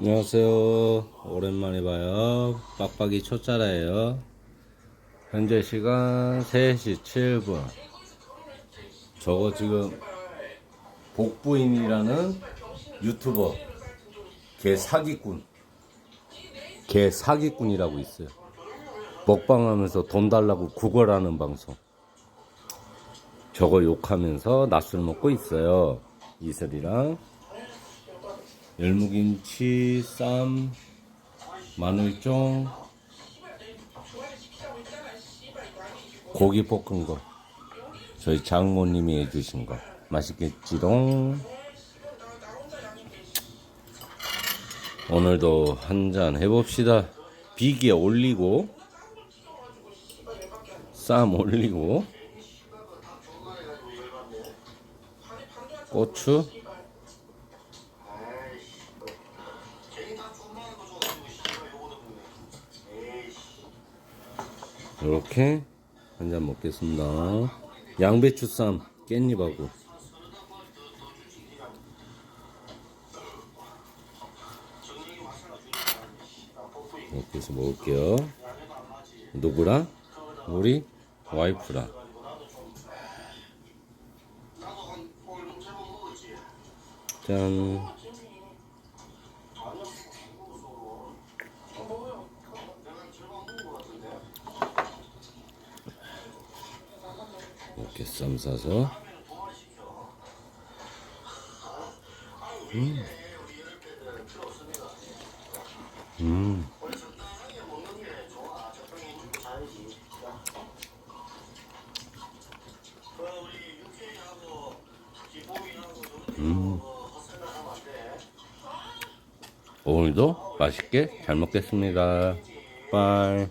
안녕하세요. 오랜만에 봐요. 빡빡이 초짜라예요. 현재 시간 3시 7분. 저거 지금 복부인이라는 유튜버 개 사기꾼 개 사기꾼이라고 있어요. 먹방하면서 돈 달라고 구걸하는 방송. 저거 욕하면서 낮술 먹고 있어요. 이슬이랑 열무김치, 쌈, 마늘종, 고기 볶은 거. 저희 장모님이 해주신 거. 맛있겠지롱. 오늘도 한 잔 해봅시다. 비계 올리고, 쌈 올리고, 고추, 이렇게 한 잔 먹겠습니다. 양배추쌈 깻잎하고 이렇게 해서 먹을게요. 누구랑? 우리 와이프랑. 짠. 이렇게 쌈 싸서 음. 음. 음. 오늘도 맛있게 잘 먹겠습니다. 빠이.